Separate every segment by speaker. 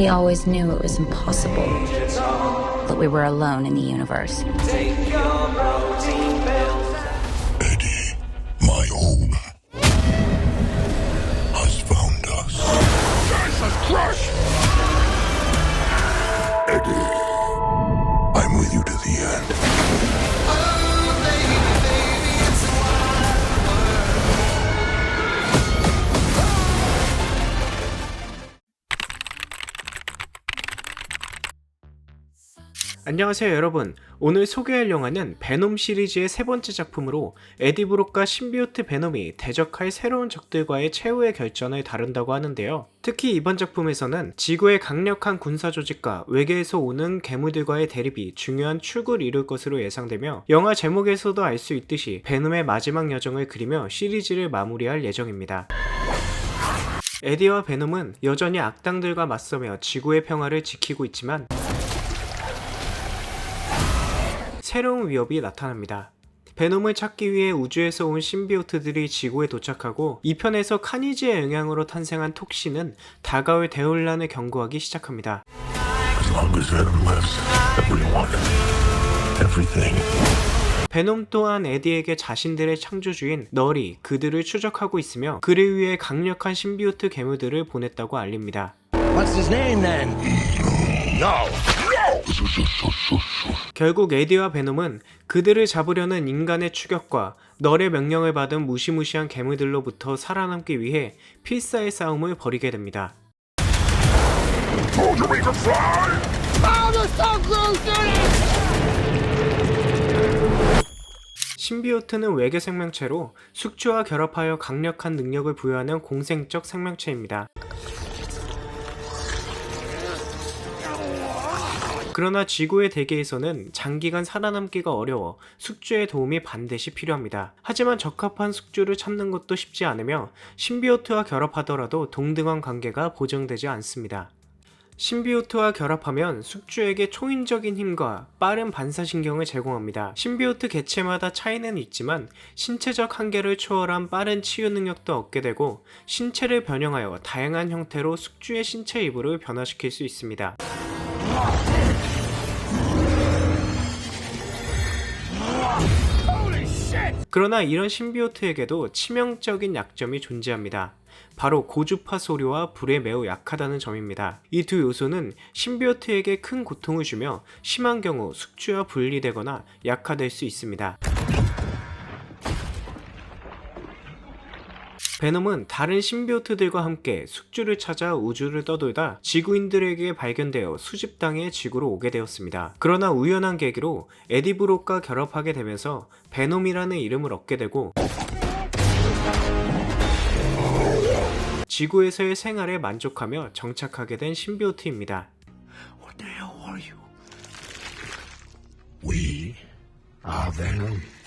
Speaker 1: We always knew it was impossible. That we were alone in the universe.
Speaker 2: Eddie, my own, has found us. Jesus Christ! Eddie,
Speaker 3: 안녕하세요 여러분. 오늘 소개할 영화는 베놈 시리즈의 세 번째 작품으로 에디 브록과 신비오트 베놈이 대적할 새로운 적들과의 최후의 결전을 다룬다고 하는데요. 특히 이번 작품에서는 지구의 강력한 군사 조직과 외계에서 오는 괴물들과의 대립이 중요한 축을 이룰 것으로 예상되며 영화 제목에서도 알 수 있듯이 베놈의 마지막 여정을 그리며 시리즈를 마무리할 예정입니다. 에디와 베놈은 여전히 악당들과 맞서며 지구의 평화를 지키고 있지만 새로운 위협이 나타납니다. 베놈을 찾기 위해 우주에서 온 신비오트들이 지구에 도착하고 이 편에서 카니지의 영향으로 탄생한 톡신은 다가올 대혼란을 경고하기 시작합니다.
Speaker 2: As long as Venom lives, everyone, everything.
Speaker 3: 베놈 또한 에디에게 자신들의 창조주인 널이 그들을 추적하고 있으며 그를 위해 강력한 신비오트 괴물들을 보냈다고 알립니다.
Speaker 4: What's his name then?
Speaker 3: 결국 에디와 베놈은 그들을 잡으려는 인간의 추격과 널의 명령을 받은 무시무시한 괴물들로부터 살아남기 위해 필사의 싸움을 벌이게 됩니다. 신비오트는 외계 생명체로 숙주와 결합하여 강력한 능력을 부여하는 공생적 생명체입니다. 그러나 지구의 대계에서는 장기간 살아남기가 어려워 숙주의 도움이 반드시 필요합니다. 하지만 적합한 숙주를 찾는 것도 쉽지 않으며 신비오트와 결합하더라도 동등한 관계가 보장되지 않습니다. 신비오트와 결합하면 숙주에게 초인적인 힘과 빠른 반사신경을 제공합니다. 신비오트 개체마다 차이는 있지만 신체적 한계를 초월한 빠른 치유 능력도 얻게 되고 신체를 변형하여 다양한 형태로 숙주의 신체 일부를 변화시킬 수 있습니다. 그러나 이런 신비오트에게도 치명적인 약점이 존재합니다. 바로 고주파 소리와 불에 매우 약하다는 점입니다. 이 두 요소는 신비오트에게 큰 고통을 주며 심한 경우 숙주와 분리되거나 약화될 수 있습니다. 베놈은 다른 신비오트들과 함께 숙주를 찾아 우주를 떠돌다 지구인들에게 발견되어 수집당해 지구로 오게 되었습니다. 그러나 우연한 계기로 에디브록과 결합하게 되면서 베놈이라는 이름을 얻게 되고 지구에서의 생활에 만족하며 정착하게 된 신비오트입니다.
Speaker 2: Hell are you? We are Venom.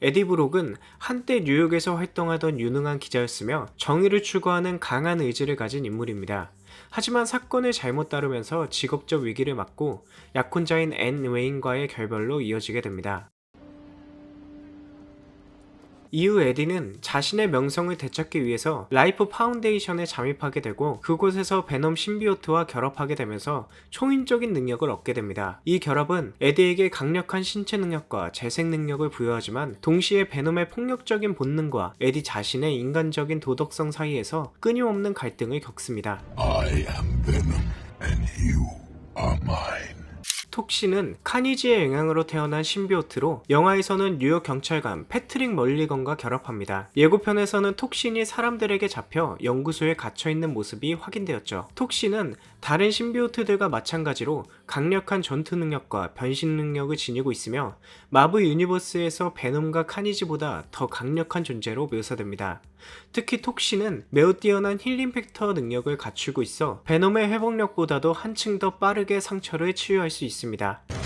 Speaker 3: 에디 브록은 한때 뉴욕에서 활동하던 유능한 기자였으며 정의를 추구하는 강한 의지를 가진 인물입니다. 하지만 사건을 잘못 다루면서 직업적 위기를 맞고 약혼자인 앤 웨인과의 결별로 이어지게 됩니다. 이후 에디는 자신의 명성을 되찾기 위해서 라이프 파운데이션에 잠입하게 되고 그곳에서 베놈 신비오트와 결합하게 되면서 초인적인 능력을 얻게 됩니다. 이 결합은 에디에게 강력한 신체 능력과 재생 능력을 부여하지만 동시에 베놈의 폭력적인 본능과 에디 자신의 인간적인 도덕성 사이에서 끊임없는 갈등을 겪습니다.
Speaker 2: I am Venom, and you are mine.
Speaker 3: 톡시는 카니지의 영향으로 태어난 신비오트로 영화에서는 뉴욕 경찰관 패트릭 멀리건과 결합합니다. 예고편에서는 톡신이 사람들에게 잡혀 연구소에 갇혀 있는 모습이 확인되었죠. 톡신은 다른 신비오트들과 마찬가지로 강력한 전투 능력과 변신 능력을 지니고 있으며 마블 유니버스에서 베놈과 카니지보다 더 강력한 존재로 묘사됩니다. 특히 톡신은 매우 뛰어난 힐링 팩터 능력을 갖추고 있어 베놈의 회복력보다도 한층 더 빠르게 상처를 치유할 수 있습니다.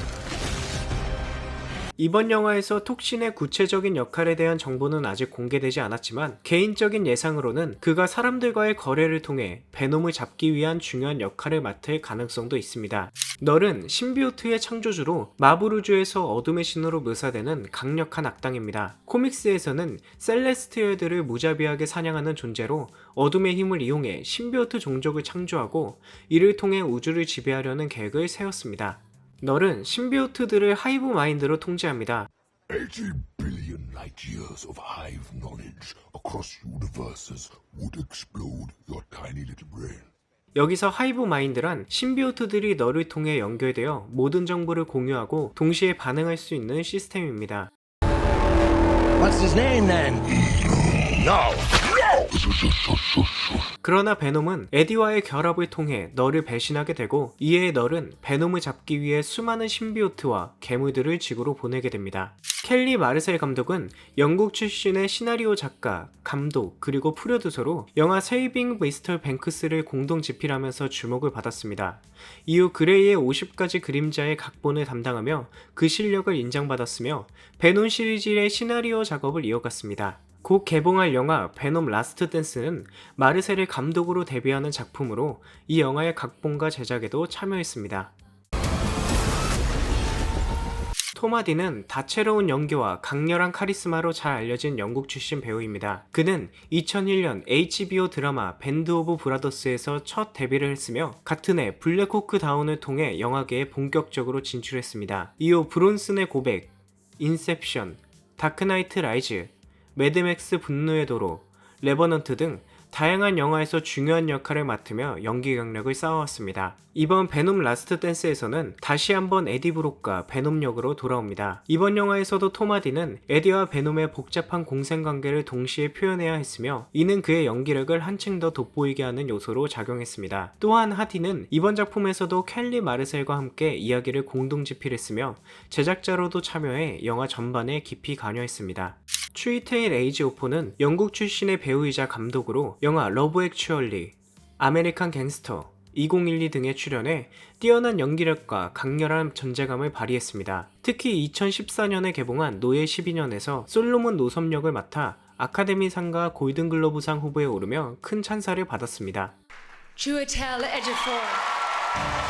Speaker 3: 이번 영화에서 톡신의 구체적인 역할에 대한 정보는 아직 공개되지 않았지만 개인적인 예상으로는 그가 사람들과의 거래를 통해 베놈을 잡기 위한 중요한 역할을 맡을 가능성도 있습니다. 널은 신비오트의 창조주로 마블우주에서 어둠의 신으로 묘사되는 강력한 악당입니다. 코믹스에서는 셀레스티얼들을 무자비하게 사냥하는 존재로 어둠의 힘을 이용해 신비오트 종족을 창조하고 이를 통해 우주를 지배하려는 계획을 세웠습니다. 널은 신비오트들을 하이브 마인드로 통제합니다.
Speaker 2: 80 billion light years of hive knowledge across universes would explode your tiny little brain.
Speaker 3: 여기서 하이브 마인드란 신비오트들이 너를 통해 연결되어 모든 정보를 공유하고 동시에 반응할 수 있는 시스템입니다.
Speaker 4: What's his name then?
Speaker 2: Now!
Speaker 3: 그러나 베놈은 에디와의 결합을 통해 너를 배신하게 되고 이에 널은 베놈을 잡기 위해 수많은 신비오트와 괴물들을 지구로 보내게 됩니다. 켈리 마르셀 감독은 영국 출신의 시나리오 작가, 감독, 그리고 프로듀서로 영화 세이빙 미스터 뱅크스를 공동 집필하면서 주목을 받았습니다. 이후 그레이의 50가지 그림자의 각본을 담당하며 그 실력을 인정받았으며 베논 시리즈의 시나리오 작업을 이어갔습니다. 곧 개봉할 영화 베놈 라스트 댄스는 마르셀을 감독으로 데뷔하는 작품으로 이 영화의 각본과 제작에도 참여했습니다. 토마디는 다채로운 연기와 강렬한 카리스마로 잘 알려진 영국 출신 배우입니다. 그는 2001년 HBO 드라마 밴드 오브 브라더스에서 첫 데뷔를 했으며 같은 해 블랙호크 다운을 통해 영화계에 본격적으로 진출했습니다. 이후 브론슨의 고백, 인셉션, 다크나이트 라이즈, 매드맥스 분노의 도로, 레버넌트 등 다양한 영화에서 중요한 역할을 맡으며 연기 경력을 쌓아왔습니다. 이번 베놈 라스트 댄스에서는 다시 한번 에디 브록과 베놈 역으로 돌아옵니다. 이번 영화에서도 토마디는 에디와 베놈의 복잡한 공생관계를 동시에 표현해야 했으며 이는 그의 연기력을 한층 더 돋보이게 하는 요소로 작용했습니다. 또한 하디는 이번 작품에서도 켈리 마르셀과 함께 이야기를 공동 집필했으며 제작자로도 참여해 영화 전반에 깊이 관여했습니다. 추이테일 에이지 오포는 영국 출신의 배우이자 감독으로 영화 러브 액츄얼리, 아메리칸 갱스터, 2012 등에 출연해 뛰어난 연기력과 강렬한 존재감을 발휘했습니다. 특히 2014년에 개봉한 노예 12년에서 솔로몬 노섬 역을 맡아 아카데미상과 골든글로브상 후보에 오르며 큰 찬사를 받았습니다.
Speaker 5: Chiwetel Ejiofor.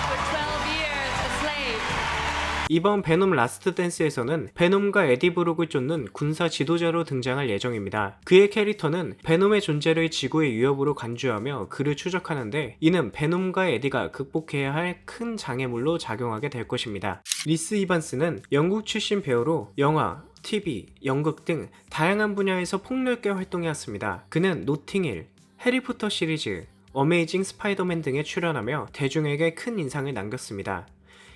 Speaker 5: For 12 years a slave.
Speaker 3: 이번 베놈 라스트 댄스에서는 베놈과 에디 브룩을 쫓는 군사 지도자로 등장할 예정입니다. 그의 캐릭터는 베놈의 존재를 지구의 위협으로 간주하며 그를 추적하는데 이는 베놈과 에디가 극복해야 할 큰 장애물로 작용하게 될 것입니다. 리스 이반스는 영국 출신 배우로 영화, TV, 연극 등 다양한 분야에서 폭넓게 활동해왔습니다. 그는 노팅힐, 해리포터 시리즈, 어메이징 스파이더맨 등에 출연하며 대중에게 큰 인상을 남겼습니다.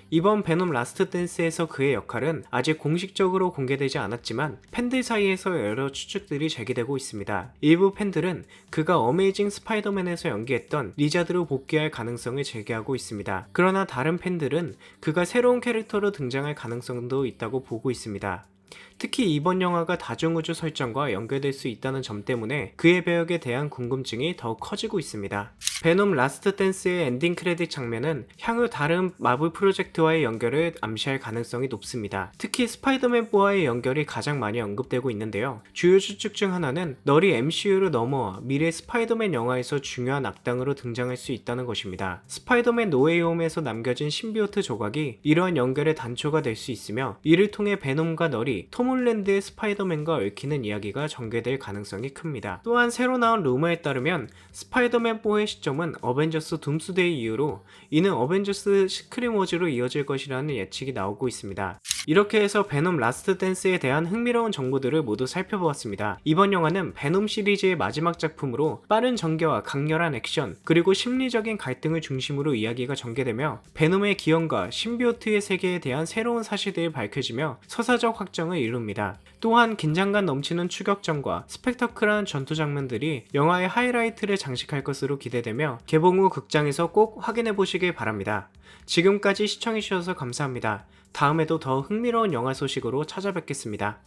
Speaker 3: 이번 베놈 라스트 댄스에서 그의 역할은 아직 공식적으로 공개되지 않았지만 팬들 사이에서 여러 추측들이 제기되고 있습니다. 일부 팬들은 그가 어메이징 스파이더맨에서 연기했던 리자드로 복귀할 가능성을 제기하고 있습니다. 그러나 다른 팬들은 그가 새로운 캐릭터로 등장할 가능성도 있다고 보고 있습니다. 특히 이번 영화가 다중우주 설정과 연결될 수 있다는 점 때문에 그의 배역에 대한 궁금증이 더욱 커지고 있습니다. 베놈 라스트 댄스의 엔딩 크레딧 장면은 향후 다른 마블 프로젝트와의 연결을 암시할 가능성이 높습니다. 특히 스파이더맨 4와의 연결이 가장 많이 언급되고 있는데요. 주요 추측 중 하나는 널이 MCU로 넘어와 미래 스파이더맨 영화에서 중요한 악당으로 등장할 수 있다는 것입니다. 스파이더맨 노웨이홈에서 남겨진 신비오트 조각이 이러한 연결의 단초가 될 수 있으며 이를 통해 베놈과 널이 톰 홀랜드의 스파이더맨과 얽히는 이야기가 전개될 가능성이 큽니다. 또한 새로 나온 루머에 따르면 스파이더맨 4의 시점은 어벤져스 둠스데이 이후로 이는 어벤져스 시크림워즈로 이어질 것이라는 예측이 나오고 있습니다. 이렇게 해서 베놈 라스트 댄스에 대한 흥미로운 정보들을 모두 살펴보았습니다. 이번 영화는 베놈 시리즈의 마지막 작품으로 빠른 전개와 강렬한 액션, 그리고 심리적인 갈등을 중심으로 이야기가 전개되며 베놈의 기원과 신비오트의 세계에 대한 새로운 사실들이 밝혀지며 서사적 확정을 이룹니다. 또한 긴장감 넘치는 추격전과 스펙터클한 전투 장면들이 영화의 하이라이트를 장식할 것으로 기대되며 개봉 후 극장에서 꼭 확인해 보시길 바랍니다. 지금까지 시청해주셔서 감사합니다. 다음에도 더 흥미로운 영화 소식으로 찾아뵙겠습니다.